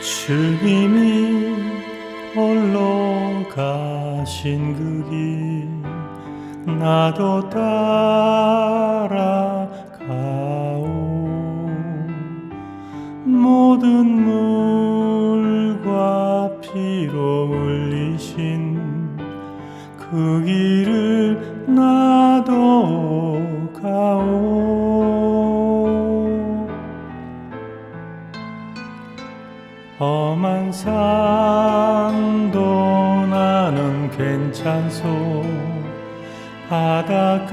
주님이 홀로 가신 그 길 나도 따라가오. 모든 물과 피로 흘리신 그 길을 나 험한 산도 나는 괜찮소. 바다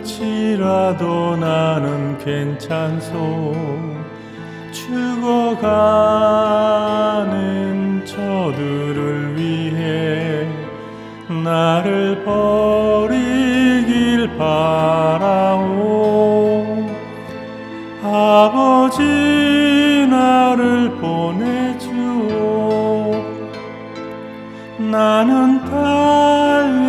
끝이라도 나는 괜찮소. 죽어가는 저들을 위해 나를 버리길 바라 나는 달려가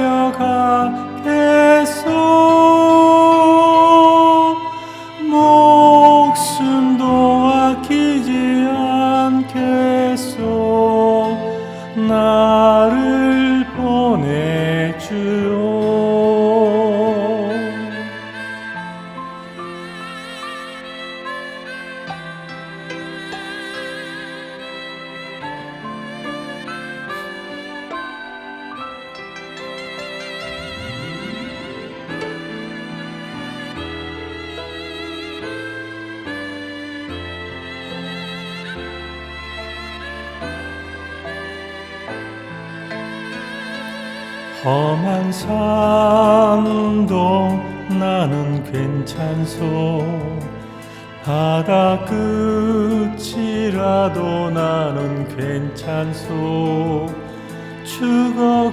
험한 산도 나는 괜찮소. 바다 끝이라도 나는 괜찮소. 죽어가는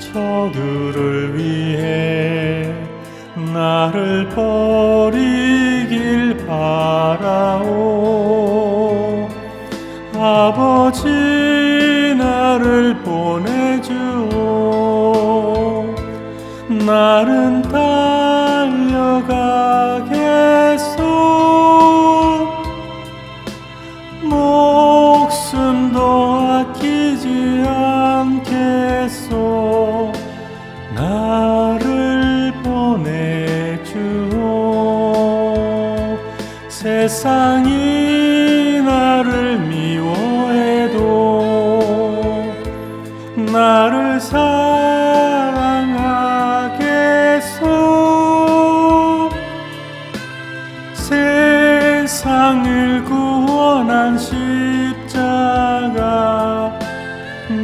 저들을 위해 나를 버리길 바라오 나는 달려가겠소. 목숨도 아끼지 않겠소. 나를 보내주오. 세상이 사랑하겠소 세상을 구원한 십자가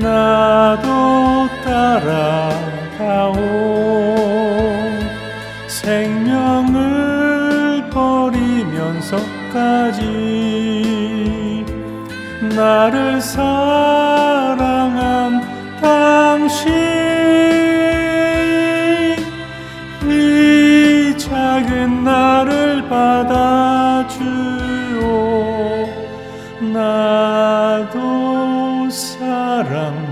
나도 따라가오. 생명을 버리면서까지 나를 사 나를 받아주오. 나도 사랑